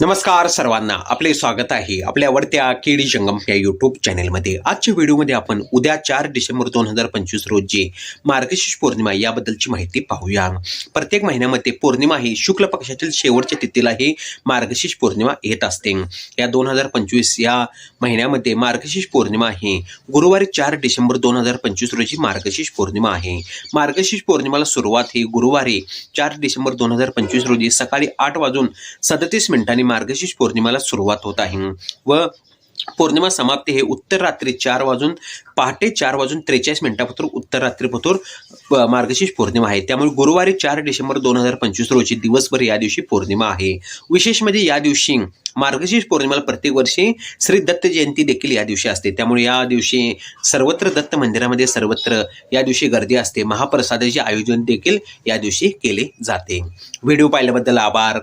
नमस्कार सर्वांना आपले स्वागत आहे आपल्या आवडत्या केडी जंगम या यूट्यूब चॅनेलमध्ये आजच्या व्हिडिओमध्ये आपण उद्या चार डिसेंबर दोन हजार पंचवीस रोजी मार्गशीर्ष पौर्णिमा याबद्दलची माहिती पाहूया. प्रत्येक महिन्यामध्ये पौर्णिमा ही शुक्ल पक्षातील शेवटच्या तिथीला ही मार्गशीर्ष पौर्णिमा येत असते. या दोन हजार पंचवीस या महिन्यामध्ये मार्गशीर्ष पौर्णिमा ही गुरुवारी चार डिसेंबर दोन हजार पंचवीस रोजी मार्गशीर्ष पौर्णिमा आहे. मार्गशीर्ष पौर्णिमाला सुरुवात ही गुरुवारी चार डिसेंबर दोन हजार पंचवीस रोजी सकाळी आठ वाजून सदतीस मिनिटांनी मार्गशीर्ष पौर्णिमेला सुरुवात होत आहे. व पौर्णिमा समाप्ती हे उत्तर रात्री चार वाजून पहाटे चार वाजून त्रेचाळीस मिनिटापत्र उत्तर रात्रीपतोर मार्गशीर्ष पौर्णिमा आहे. त्यामुळे गुरुवारी चार डिसेंबर दोन हजार पंचवीस रोजी दिवसभर या दिवशी पौर्णिमा आहे. विशेष म्हणजे या दिवशी मार्गशीर्ष पौर्णिमेला प्रत्येक वर्षी श्री दत्त जयंती देखील या दिवशी असते. त्यामुळे या दिवशी सर्वत्र दत्त मंदिरामध्ये सर्वत्र या दिवशी गर्दी असते. महाप्रसादाचे आयोजन देखील या दिवशी केले जाते. व्हिडिओ पाहिल्याबद्दल आभार.